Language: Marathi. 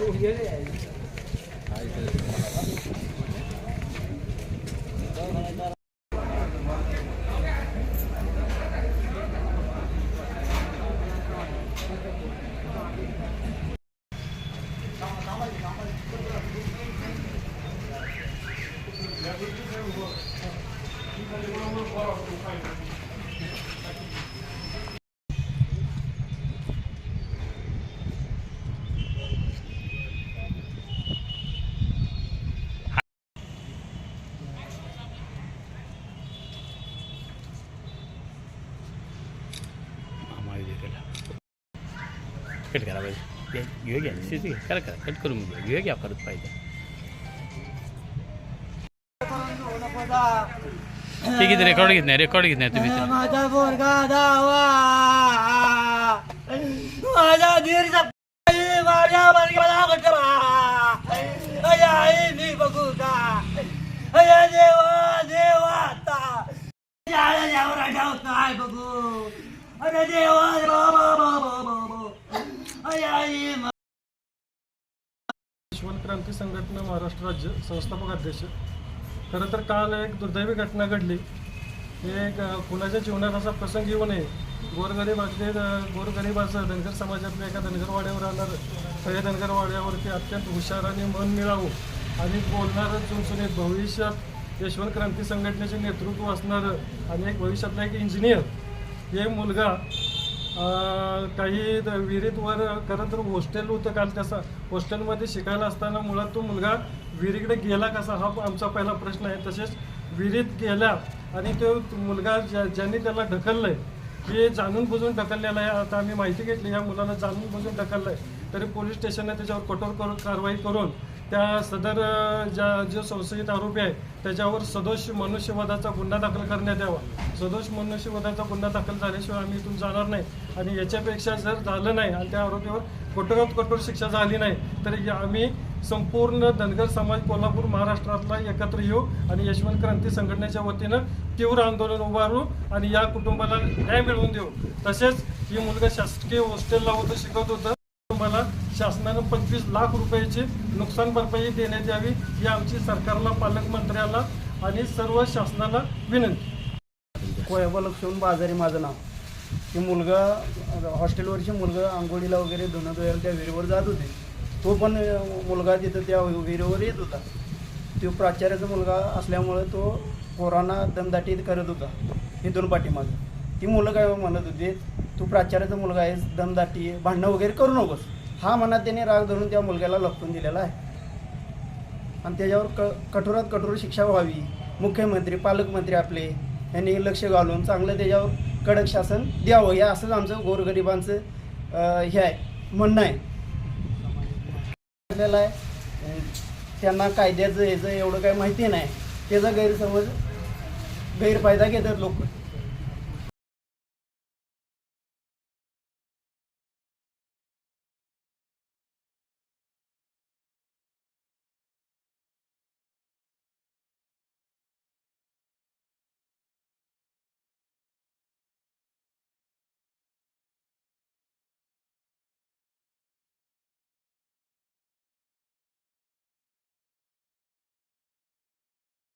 哎，走！कट करा पाहिजे घेऊ घ्या शिजू घ्या करा करा कट करून घ्या घेऊ घ्या परत पाहिजे ठीक आहे रेकॉर्ड घेत नाही रेकॉर्ड घेत नाही तुम्ही ते. माझा पोरगा दावा माझा धीरचा माझ्या मुलग्याला बचावा अय आई मी बघू का अय देवा देवा आता जाळ्या यावर आढाव काय बघू अरे देवा क्रांती संघटना महाराष्ट्र राज्य संस्थापक अध्यक्ष. खरं तर काल एक दुर्दैवी घटना घडली. एक कुणाच्या जीवनात असा प्रसंग येऊ नये. गोरगरीबातले अ, गोरगरिबाचं धनगर समाजातल्या एका धनगरवाड्यावर राहणार हे धनगरवाड्यावरती अत्यंत हुशार आणि मन मिळावं आणि बोलणारं चुनचुनीत भविष्यात यशवंत क्रांती संघटनेचे नेतृत्व असणारं आणि एक भविष्यातला एक इंजिनियर हे मुलगा काही द- खरं तर हॉस्टेल होतं काल त्याचा हॉस्टेलमध्ये शिकायला असताना मुळात तो मुलगा विहिरीकडे गेला कसा? हा आमचा पहिला प्रश्न आहे. तसेच विहिरीत गेला आणि तो मुलगा ज्या ज्यांनी त्याला ढकललंय हे जाणून बुजून ढकललेलं आहे. आता आम्ही माहिती घेतली या मुलाला जाणून बुजून ढकललंय. तरी पोलीस स्टेशनने त्याच्यावर कठोर करून कारवाई करून त्या सदर ज्या जो संशयित आरोपी आहे त्याच्यावर सदोष मनुष्यवधाचा गुन्हा दाखल करण्यात यावा. सदोष मनुष्यवधाचा गुन्हा दाखल झाल्याशिवाय आम्ही इथून जाणार नाही. आणि याच्यापेक्षा जर झालं नाही आणि त्या आरोपीवर कठोरात कठोर शिक्षा झाली नाही तर आम्ही संपूर्ण धनगर समाज कोल्हापूर महाराष्ट्रातला एकत्र येऊ आणि यशवंत क्रांती संघटनेच्या वतीनं तीव्र आंदोलन उभारू आणि या कुटुंबाला न्याय मिळवून देऊ. तसेच ही मुलगा शासकीय हॉस्टेलला होतं शिकवत होतं. शासनानं पंचवीस लाख रुपयाची नुकसान भरपाई देण्यात यावी ही आमची सरकारला पालकमंत्र्याला आणि सर्व शासनाला विनंती. कोयबा लक्ष्मण बाजारी माझं नाव. की मुलगा हॉस्टेलवरची मुलगा आंघोळीला वगैरे धुणं धुवायला त्या विहिरीवर जात होते. तो पण मुलगा तिथं त्या विहिरीवर येत होता. तो प्राचार्याचा मुलगा असल्यामुळं तो पोरांना दमदाटीत करत होता इथून पाठीमागं. ती मुलं काय म्हणत होती तू प्राचार्याचा मुलगा आहेस दमदाटी भांडणं वगैरे करू नकोस. हा मनात त्याने राग धरून त्या मुलग्याला लपटून दिलेला आहे. आणि त्याच्यावर क कठोरात कठोर शिक्षा व्हावी. मुख्यमंत्री पालकमंत्री आपले यांनी लक्ष घालून चांगलं त्याच्यावर कडक शासन द्यावं. हे असंच आमचं गोरगरिबांचं हे आहे म्हणणं आहे. आपल्याला आहे, त्यांना कायद्याचं ह्याचं एवढं काही माहिती नाही. त्याचा गैरसमज गैरफायदा घेतात लोक.